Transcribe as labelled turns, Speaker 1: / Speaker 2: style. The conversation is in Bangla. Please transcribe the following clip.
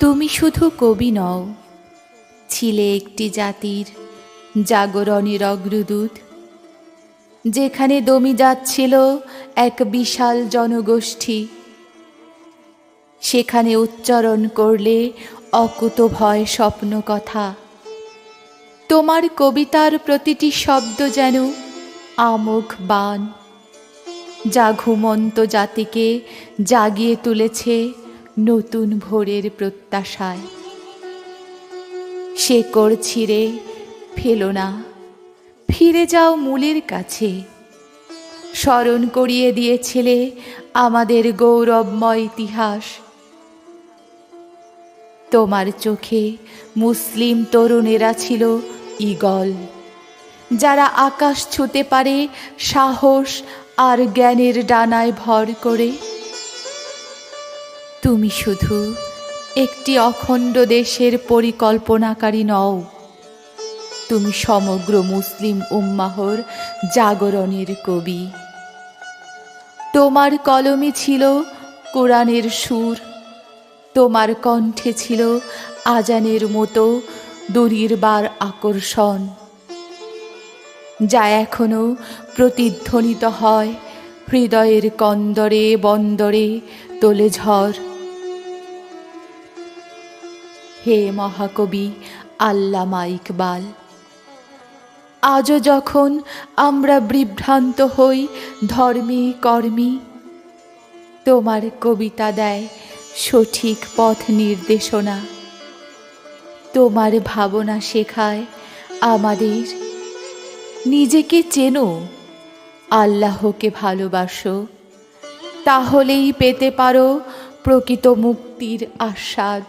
Speaker 1: তুমি শুধু কবি নও। ছিলে একটি জাতির জাগরণের অগ্রদূত। যেখানে দমি যাচ্ছিল এক বিশাল জনগোষ্ঠী। সেখানে উচ্চারণ করলে অকুত ভয় স্বপ্ন কথা। তোমার কবিতার প্রতিটি শব্দ যেন আমোঘ বান। যা ঘুমন্ত জাতিকে জাগিয়ে তুলেছে নতুন ভোরের প্রত্যাশায়। সে ছিঁড়ে ফেলো না। ফিরে যাও মূলের কাছে। স্মরণ করিয়ে দিয়েছিলে আমাদের গৌরবময় ইতিহাস। তোমার চোখে মুসলিম তরুণেরা ছিল ইগল যারা আকাশ ছুতে পারে সাহস আর জ্ঞানের ডানায় ভর করে। তুমি শুধু একটি অখণ্ড দেশের পরিকল্পনাকারী নও। তুমি সমগ্র মুসলিম উম্মাহর জাগরণের কবি। তোমার কলমে ছিল কোরআনের সুর, তোমার কণ্ঠে ছিল আজানের মতো দড়িরবার আকর্ষণ, যা এখনও প্রতিধ্বনিত হয় হৃদয়ের কন্দরে বন্দরে তোলে ঝড়। হে মহাকবি, আল্লামা ইকবাল। আজও যখন আমরা বিভ্রান্ত হই ধর্মী, কর্মী, তোমার কবিতা দেয় সঠিক পথ নির্দেশনা। তোমার ভাবনা শেখায় আমাদের। নিজেকে চেনো, আল্লাহকে ভালোবাসো। তাহলেই পেতে পারো প্রকৃত মুক্তির আস্বাদ।